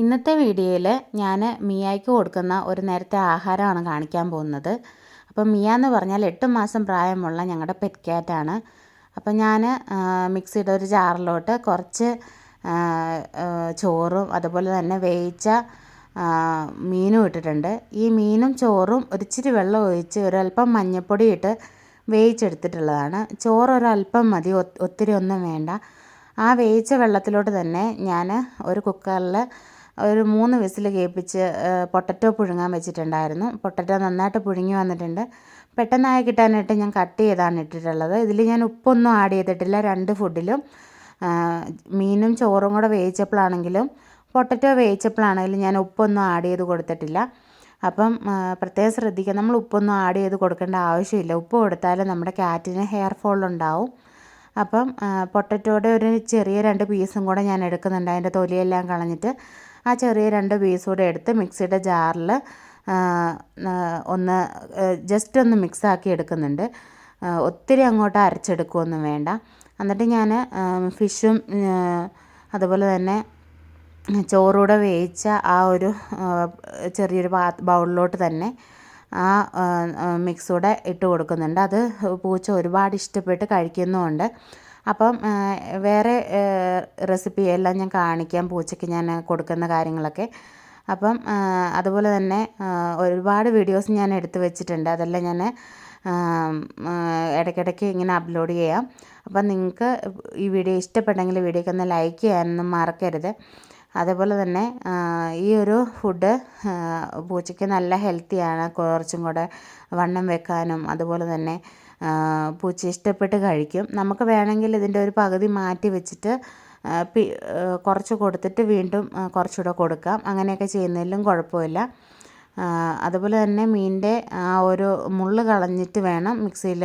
ഇന്നത്തെ വീഡിയോയിൽ ഞാൻ മിയായ്ക്ക് കൊടുക്കുന്ന ഒരു നേരത്തെ ആഹാരമാണ് കാണിക്കാൻ പോകുന്നത്. അപ്പം മിയ എന്ന് പറഞ്ഞാൽ എട്ട് മാസം പ്രായമുള്ള ഞങ്ങളുടെ പെറ്റ് ക്യാറ്റാണ് അപ്പം ഞാൻ മിക്സിയുടെ ഒരു ജാറിലോട്ട് കുറച്ച് ചോറും അതുപോലെ തന്നെ വേവിച്ച മീനും ഇട്ടിട്ടുണ്ട്. ഈ മീനും ചോറും ഒരിച്ചിരി വെള്ളം ഒഴിച്ച് ഒരല്പം മഞ്ഞൾപ്പൊടി ഇട്ട് വേവിച്ചെടുത്തിട്ടുള്ളതാണ്. ചോറ് ഒരല്പം മതി ഒത്തിരി ഒന്നും വേണ്ട. ആ വേവിച്ച വെള്ളത്തിലോട്ട് തന്നെ ഞാൻ ഒരു കുക്കറിൽ ഒരു മൂന്ന് വിസിൽ കേൾപ്പിച്ച് പൊട്ടറ്റോ പുഴുങ്ങാൻ വെച്ചിട്ടുണ്ടായിരുന്നു. പൊട്ടറ്റോ നന്നായിട്ട് പുഴുങ്ങി വന്നിട്ടുണ്ട്. പെട്ടെന്നായി കിട്ടാനായിട്ട് ഞാൻ കട്ട് ചെയ്താണ് ഇട്ടിട്ടുള്ളത്. ഇതിൽ ഞാൻ ഉപ്പൊന്നും ആഡ് ചെയ്തിട്ടില്ല രണ്ട് ഫുഡിലും. മീനും ചോറും കൂടെ വേവിച്ചപ്പോഴാണെങ്കിലും പൊട്ടറ്റോ വേവിച്ചപ്പോഴാണെങ്കിലും ഞാൻ ഉപ്പൊന്നും ആഡ് ചെയ്ത് കൊടുത്തിട്ടില്ല. അപ്പം പ്രത്യേകം ശ്രദ്ധിക്കുക നമ്മൾ ഉപ്പൊന്നും ആഡ് ചെയ്ത് കൊടുക്കേണ്ട ആവശ്യമില്ല. ഉപ്പ് കൊടുത്താൽ നമ്മുടെ ക്യാറ്റിന് ഹെയർ ഫോൾ ഉണ്ടാവും. അപ്പം പൊട്ടറ്റോയുടെ ഒരു ചെറിയ രണ്ട് പീസും കൂടെ ഞാൻ എടുക്കുന്നുണ്ട്. അതിന്റെ തൊലിയെല്ലാം കളഞ്ഞിട്ട് ആ ചെറിയ രണ്ട് പീസ് കൂടെ എടുത്ത് മിക്സിയുടെ ജാറിൽ ഒന്ന് ജസ്റ്റ് ഒന്ന് മിക്സാക്കി എടുക്കുന്നുണ്ട്. ഒത്തിരി അങ്ങോട്ട് അരച്ചെടുക്കുകയൊന്നും വേണ്ട. എന്നിട്ട് ഞാൻ ഫിഷും അതുപോലെ തന്നെ ചോറൂടെ വേവിച്ച ആ ഒരു ചെറിയൊരു ബൗളിലോട്ട് തന്നെ ആ മിക്സൂടെ ഇട്ട് കൊടുക്കുന്നുണ്ട്. അത് പൂച്ച ഒരുപാട് ഇഷ്ടപ്പെട്ട് കഴിക്കുന്നുമുണ്ട്. അപ്പം വേറെ റെസിപ്പി എല്ലാം ഞാൻ കാണിക്കാം പൂച്ചയ്ക്ക് ഞാൻ കൊടുക്കുന്ന കാര്യങ്ങളൊക്കെ. അപ്പം അതുപോലെ തന്നെ ഒരുപാട് വീഡിയോസ് ഞാൻ എടുത്തു വെച്ചിട്ടുണ്ട്. അതെല്ലാം ഞാൻ ഇടയ്ക്കിടയ്ക്ക് ഇങ്ങനെ അപ്ലോഡ് ചെയ്യാം. അപ്പം നിങ്ങൾക്ക് ഈ വീഡിയോ ഇഷ്ടപ്പെട്ടെങ്കിൽ വീഡിയോക്ക് ഒന്ന് ലൈക്ക് ചെയ്യാനൊന്നും മറക്കരുത്. അതേപോലെ തന്നെ ഈ ഒരു ഫുഡ് പൂച്ചയ്ക്ക് നല്ല ഹെൽത്തിയാണ് കുറച്ചും കൂടെ വണ്ണം വെക്കാനും അതുപോലെ തന്നെ പൂച്ച ഇഷ്ടപ്പെട്ട് കഴിക്കും. നമുക്ക് വേണമെങ്കിൽ ഇതിന്റെ ഒരു പകുതി മാറ്റി വെച്ചിട്ട് കുറച്ച് കൊടുത്തിട്ട് വീണ്ടും കുറച്ചുകൂടെ കൊടുക്കാം. അങ്ങനെയൊക്കെ ചെയ്യുന്നതിലും കുഴപ്പമില്ല. അതുപോലെ തന്നെ മീനിന്റെ ആ ഒരു മുള്ള് കളഞ്ഞിട്ട് വേണം മിക്സിയിൽ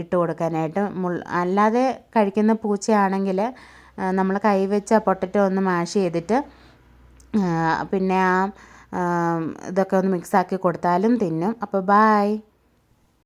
ഇട്ട് കൊടുക്കാനായിട്ട്. മുൾ അല്ലാതെ കഴിക്കുന്ന പൂച്ചയാണെങ്കിൽ നമ്മൾ കൈ വെച്ച പൊട്ടറ്റോ ഒന്ന് മാഷ് ചെയ്തിട്ട് പിന്നെ ആ ഇതൊക്കെ ഒന്ന് മിക്സാക്കി കൊടുത്താലും തിന്നും. അപ്പോൾ ബായ്.